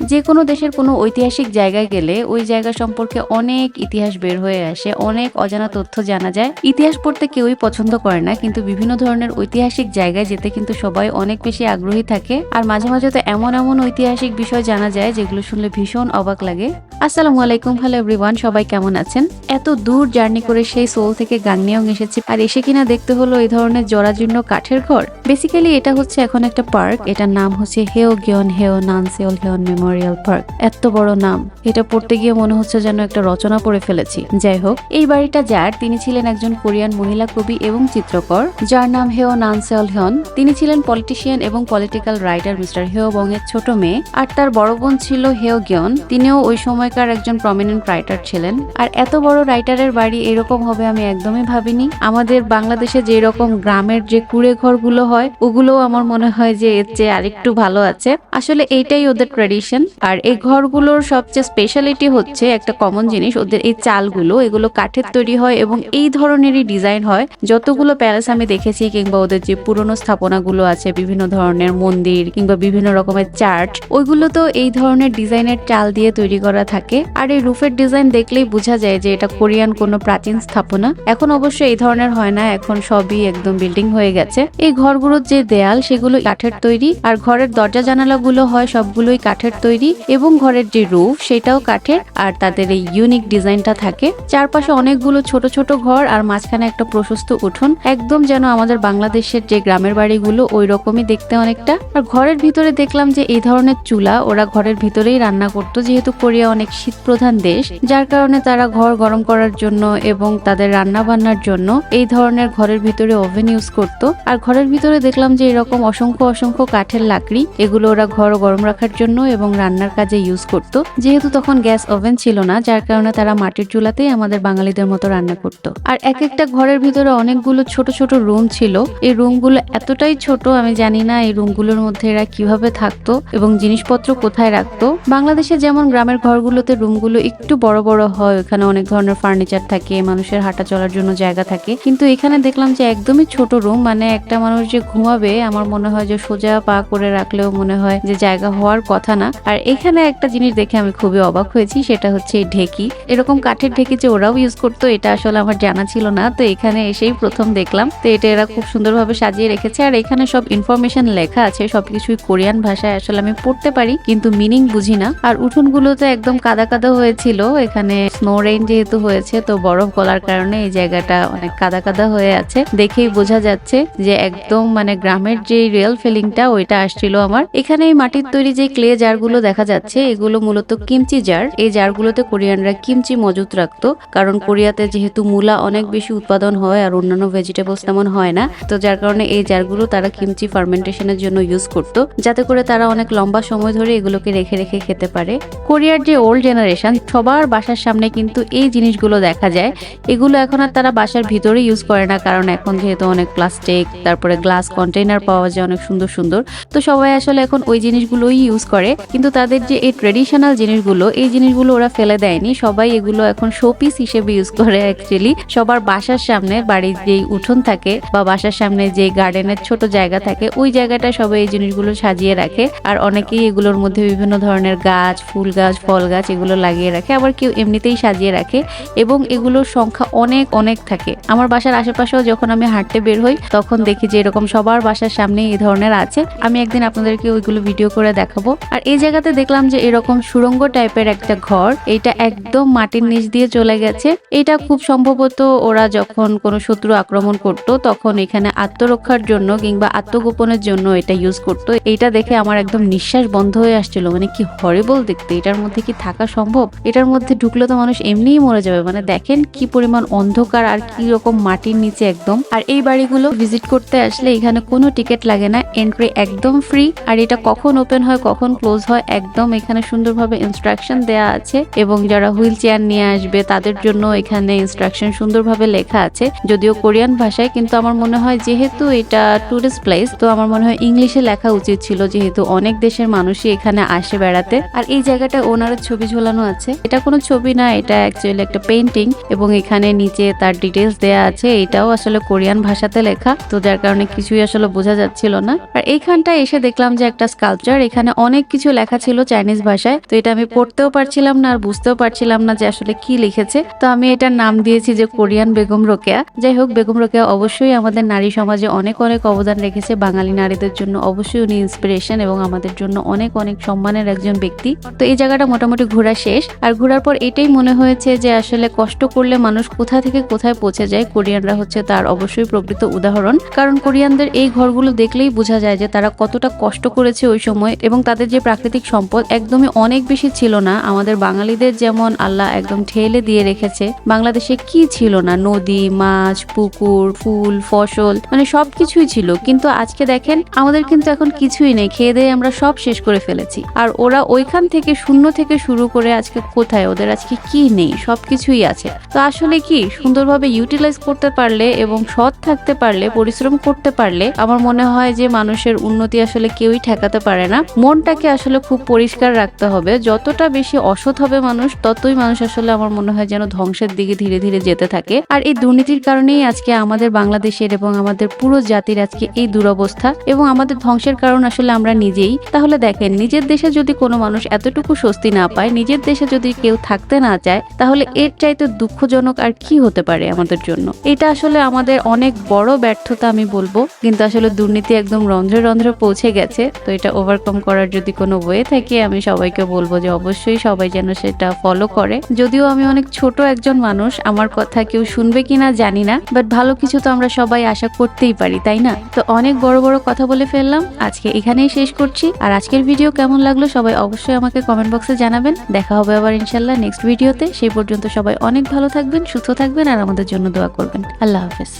যে কোনো দেশের কোনো ঐতিহাসিক জায়গায় গেলে ওই জায়গা সম্পর্কে অনেক ইতিহাস বের হয়ে আসে, অনেক অজানা তথ্য জানা যায়। ইতিহাস পড়তে কেউই পছন্দ করে না, কিন্তু বিভিন্ন ধরনের ঐতিহাসিক জায়গায় যেতে কিন্তু সবাই অনেক বেশি আগ্রহী থাকে। আর মাঝে মাঝে তো এমন এমন ঐতিহাসিক বিষয় জানা যায় যেগুলো শুনলে ভীষণ অবাক লাগে। আসসালামু আলাইকুম হ্যালো এভরিওয়ান সবাই কেমন আছেন? এত দূর জার্নি করে সেই সোল থেকে গাংনিয়ং এসেছি। আর এসে কিনা দেখতে হলো এই ধরনের জরাজীর্ণ কাঠের ঘর। বেসিক্যালি এটা হচ্ছে এখন একটা পার্ক। এটার নাম হচ্ছে হেও গিয়ন হেও নানসেওল হেওন মেমোরিয়াল পার্ক। এত বড় নাম। এটা পড়তে গিয়ে মনে হচ্ছে যেন একটা রচনা পড়ে ফেলেছি। যাই হোক, এই বাড়িটা যার, তিনি ছিলেন একজন কোরিয়ান মহিলা কবি এবং চিত্রকর। যার নাম হেও নানসেওল হেয়ন। তিনি ছিলেন পলিটিশিয়ান এবং পলিটিক্যাল রাইটার মিস্টার হেও বং এর ছোট মেয়ে। আর তার বড় বোন ছিল হেও গিয়ন তিনিও ওই সময়কার একজন প্রমিনেন্ট রাইটার ছিলেন। আর এত বড় রাইটারের বাড়ি এরকম হবে আমি একদমই ভাবিনি। আমাদের বাংলাদেশে যে রকম গ্রামের যে কুড়ে ঘরগুলো হয়, ওগুলোও আমার মনে হয় যে এর চেয়ে আরেকটু ভালো আছে। আসলে এইটাই ওদের ট্রেডিশন আর এই ঘরগুলোর সবচেয়ে স্পেশালিটি হচ্ছে একটা কমন জিনিস, ওদের এই চালগুলো, এগুলো কাঠের তৈরি হয় এবং এই ধরনেরই ডিজাইন হয়। যতগুলো প্যালেস আমি দেখেছি কিংবা ওদের যে পুরনো স্থাপনাগুলো আছে, বিভিন্ন ধরনের মন্দির কিংবা বিভিন্ন রকমের চার্চ ওইগুলো তো এই ধরনের ডিজাইনের চাল দিয়ে তৈরি করা থাকে। আর এই রুফের ডিজাইন দেখলেই বোঝা যায় যে এটা কোরিয়ান কোনো প্রাচীন স্থাপনা। এখন অবশ্য এই ধরনের হয় না, এখন সবই একদম বিল্ডিং হয়ে গেছে। এই ঘরগুলোর যে দেয়াল সেগুলো কাঠের তৈরি। আর ঘরের দরজা জানালাগুলো হয় সবগুলোই কাঠের তৈরি। এবং ঘরের যে রুফ, সেটাও কাঠের। আর তাদের এই ইউনিক ডিজাইনটা থাকে। চারপাশে অনেকগুলো ছোট ছোট ঘর আর মাঝখানে একটা প্রশস্ত উঠোন। একদম যেন আমাদের বাংলাদেশের যে গ্রামের বাড়িগুলো, ওই রকমই দেখতে অনেকটা। আর ঘরের ভিতরে দেখলাম যে এই ধরনের চুলা, ওরা ঘরের ভিতরেই রান্না করতো। যেহেতু কোরিয়া অনেক শীত প্রধান দেশ, যার কারণে তারা ঘর গরম করার জন্য এবং তাদের রান্না বান্নার জন্য এই ধরনের ঘরের ভিতরে ওভেন ইউজ করত। আর ঘরের ভিতরে দেখলাম যে এরকম অসংখ্য অসংখ্য কাঠের লাকড়ি, এগুলো ওরা ঘর গরম রাখার জন্য এবং রান্নার কাজে ইউজ করত। যেহেতু তখন গ্যাস ওভেন ছিল না, যার কারণে তারা মাটির চুলাতেই আমাদের বাঙালিদের মতো রান্না করত। আর এক একটা ঘরের ভিতরে অনেকগুলো ছোট ছোট রুম ছিল। এই রুমগুলো এতটাই ছোট, আমি জানি না এই রুমগুলোর মধ্যে এরা কীভাবে থাকতো এবং জিনিসপত্র কোথায় রাখতো। বাংলাদেশে যেমন গ্রামের ঘরগুলোতে রুমগুলো একটু বড় বড় হয়, ওখানে অনেক ধরনের ফার্নিচার থাকে, মানুষের হাঁটা চলার জন্য জায়গা থাকে। কিন্তু এখানে দেখলাম যে একদমই ছোট রুম মানে একটা মানুষ যে ঘুমাবে, আমার মনে হয় যে সোজা পা করে রাখলেও মনে হয় যে জায়গা হওয়ার কথা না। আর এখানে একটা জিনিস দেখে আমি খুবই অবাক হয়েছি, সেটা হচ্ছে এই ঢেকি। এরকম কাঠের ঢেকি যে ওরাও ইউজ করতো, এটা আসলে আমার জানা ছিল না। তো এখানে এসেই প্রথম দেখলাম। তো এটা এরা খুব সুন্দরভাবে সাজিয়ে রেখেছে। আর এখানে সব ইনফরমেশন লেখা আছে, সবকিছুই কোরিয়ান ভাষায় আসলে আমি পড়তে পারি, কিন্তু মিনিং বুঝি না। আর উঠোনগুলোতে একদম কাদা কাদা হয়েছিল। এখানে স্নো রেইন যেহেতু হয়েছে, তো বরফ গলার কারণে এই জায়গাটা অনেক কাদা কাদা হয়ে আছে। দেখেই বোঝা যাচ্ছে যে একদম মানে গ্রামের যে রিয়েল ফিলিংটা ওইটা আসছিল আমার। এখানে এই মাটির তৈরি যে ক্লে জারগুলো দেখা যাচ্ছে, এগুলো মূলত কিমচি জার এই জারগুলোতে কোরিয়ানরা কিমচি মজুত রাখতো, কারণ কোরিয়াতে যেহেতু মূলা অনেক বেশি উৎপাদন হয় আর অন্যান্য ভেজিটেবলস তেমন হয় না, তো যার কারণে এই জারগুলো তারা কিমচি ফার্মেন্টেশনের জন্য ইউজ করতো। যাতে করে তারা অনেক লম্বা সময় ধরে এগুলোকে রেখে রেখে খেতে পারে। কোরিয়ার যে ওল্ড জেনারেশন, সবার বাসার সামনে কিন্তু এই জিনিসগুলো দেখা যায়। এগুলো এখন আর তারা বাসার ভিতরে ইউজ করে না, কারণ এখন যেহেতু অনেক প্লাস্টিক তারপরে গ্লাস কন্টেইনার পাওয়া যায় অনেক সুন্দর সুন্দর। তো সবাই আসলে এখন ওই জিনিসগুলোই ইউজ করে। কিন্তু তাদের যে এই ট্রেডিশনাল জিনিসগুলো, এই জিনিসগুলো ওরা ফেলে দেয়নি। সবাই এগুলো এখন শোপিস হিসেবে ইউজ করে অ্যাকচুয়ালি সবার বাসার সামনে বাড়ির যেই উঠোন থাকে বা বাসার সামনে যে গার্ডেনের ছোট জায়গা থাকে, ওই জায়গাটা সবাই এই জিনিসগুলো সাজিয়ে রাখে। আর অনেকেই এগুলোর মধ্যে বিভিন্ন ধরনের গাছ, ফুল গাছ, ফল গাছ এগুলো লাগিয়ে রাখে, আবার কেউ এমনিতেই সাজিয়ে রাখে এবং এগুলোর সংখ্যা অনেক অনেক থাকে। আমার বাসার আশেপাশেও যখন আমি হাঁটতে বের হই, তখন দেখি যে এরকম সবার বাসার সামনে এই ধরনের আছে। আমি একদিন আপনাদেরকে ওইগুলো ভিডিও করে দেখাবো। আর এই জায়গাতে দেখলাম যে এরকম সুরঙ্গ টাইপের একটা ঘর, এটা একদম মাটির নিচ দিয়ে চলে গেছে। এটা খুব সম্ভবত ওরা যখন কোনো শত্রু আক্রমণ করত, তখন এখানে আত্মরক্ষার জন্য কিংবা আত্মগোপনের জন্য এটা ইউজ করতো। এটা দেখে আমার একদম নিঃশ্বাস বন্ধ হয়ে আসছিল। মানে কি হরিবল দেখতে। এটার মধ্যে কি থাকা সম্ভব? এটার মধ্যে ঢুকলে তো মানুষ এমনিই মরে যাবে। মানে দেখেন কি পরিমাণ অন্ধকার আর কি রকম মাটির নিচে একদম। আর এই বাড়িগুলো ভিজিট করতে আসলে এখানে কোনো টিকিট লাগে না। এন্ট্রি একদম ফ্রি আর এটা কখন ওপেন হয়, কখন ক্লোজ হয়, একদম এখানে সুন্দরভাবে ইনস্ট্রাকশন দেয়া আছে। এবং যারা হুইল চেয়ার নিয়ে আসবে, তাদের জন্য এখানে ইনস্ট্রাকশন সুন্দরভাবে লেখা আছে। যদিও কোরিয়ান ভাষায়, কিন্তু আমার মনে হয় যেহেতু এটা টুরিস্ট প্লেস তো আমার মনে হয় ইংলিশে লেখা উচিত ছিল। যেহেতু অনেক দেশের মানুষই এখানে আসে বেড়াতে। জায়গাতে আর এই জায়গাটা ওনারের ছবি ঝোলানো আছে। এটা কোনো ছবি না, এটা অ্যাকচুয়ালি একটা পেন্টিং এবং এখানে নিচে তার ডিটেলস দেয়া আছে। এটাও আসলে কোরিয়ান ভাষাতে লেখা। তো যার কারণে কিছুই আসলে বোঝা যাচ্ছিল না। আর এইখানটায় এসে দেখলাম যে একটা স্কাল্পচার এখানে অনেক কিছু লেখা ছিল চাইনিজ ভাষায়। তো এটা আমি পড়তেও পারছিলাম না, আর বুঝতেও পারছিলাম না যে আসলে কি লিখেছে। তো আমি এটার নাম দিয়েছি যে কোরিয়ান বেগম রোকেয়া। যাই হোক, বেগম রোকেয়া অবশ্যই আমাদের নারী সমাজে অনেক অনেক অবদান রেখেছে। বাঙালি নারীদের জন্য অবশ্যই উনি ইন্সপিরেশন এবং আমাদের জন্য অনেক অনেক সম্মানের একজন ব্যক্তি। তো এই জায়গাটা মোটামুটি ঘোরা শেষ। আর ঘোরার পর এটাই মনে হয়েছে যে আসলে কষ্ট করলে মানুষ কোথা থেকে কোথায় পৌঁছে যায়, কোরিয়ানরা হচ্ছে তার অবশ্যই প্রকৃত উদাহরণ। কারণ কোরিয়ানদের এই ঘরগুলো দেখলেই বোঝা যায় যে তারা কতটা কষ্ট করেছে ওই সময় এবং তাদের যে প্রাকৃতিক সম্পদ একদমই অনেক বেশি ছিল না। আমাদের বাঙালিদের যেমন আল্লাহ একদম ঠেলে দিয়ে রেখেছে, বাংলাদেশে কি ছিল না? নদী, মাছ, পুকুর, ফুল, ফসল মানে সবকিছুই ছিল। কিন্তু আজকে দেখেন, আমাদের কিন্তু এখন কিছুই নেই। খেয়ে দিয়ে আমরা সব শেষ করে ফেলেছি। আর ওরা ওইখান থেকে শূন্য থেকে শুরু করে আজকে কোথায়? ওদের আজকে কি নেই? সবকিছুই আছে। তো আসলে কি, সুন্দরভাবে ইউটিলাইজ করতে পারলে এবং সৎ থাকতে পারলে, পরিশ্রম করতে পারলে আমার মনে হয় যে মানুষের উন্নতি আসলে কেউই ঠেকাতে পারে না। মনটাকে আসলে খুব পরিষ্কার রাখতে হবে। যতটা বেশি অসৎ হবে মানুষ, ততই মানুষ আসলে আমার মনে হয় যেন ধ্বংসের দিকে ধীরে ধীরে যেতে থাকে। আর এই দুর্নীতির কারণেই আজকে আমাদের বাংলাদেশের এবং আমাদের পুরো জাতির আজকে এই দুরবস্থা এবং আমাদের ধ্বংসের কারণ আসলে আমরা নিজেই। তাহলে দেখেন, নিজের দেশে যদি কোনো মানুষ এতটুকু স্বস্তি না পায়, নিজের দেশে যদি কেউ থাকতে না চায়, তাহলে এর চাইতে দুঃখজনক আর কি হতে পারে আমাদের জন্য? এটা আসলে আমাদের অনেক বড় ব্যর্থতা আমি বলব, কিন্তু আসলে দুর্নীতি একদম রন্ধ্রে রন্ধ্রে পৌঁছে গেছে, তো এটা ওভারকাম করার যদি কোনো ওয়ে থাকে, আমি সবাইকে বলব যে অবশ্যই সবাই যেন সেটা ফলো করে। যদিও আমি অনেক ছোট একজন মানুষ, আমার কথা কেউ শুনবে কিনা জানি না বাট ভালো কিছু তো আমরা সবাই আশা করতেই পারি, তাই না? তো অনেক বড় বড় কথা বলে ফেললাম, আজকে এখানেই শেষ করছি, আর আজকের ভিডিও কেমন লাগল সবাই অবশ্যই আমাকে কমেন্ট বক্সে জানাবেন। দেখা হবে আবার ইনশাল্লাহ নেক্সট ভিডিওতে সেই পর্যন্ত সবাই অনেক ভালো থাকবেন, সুস্থ থাকবেন আর আমাদের জন্য দোয়া করবেন। আল্লাহ হাফেজ।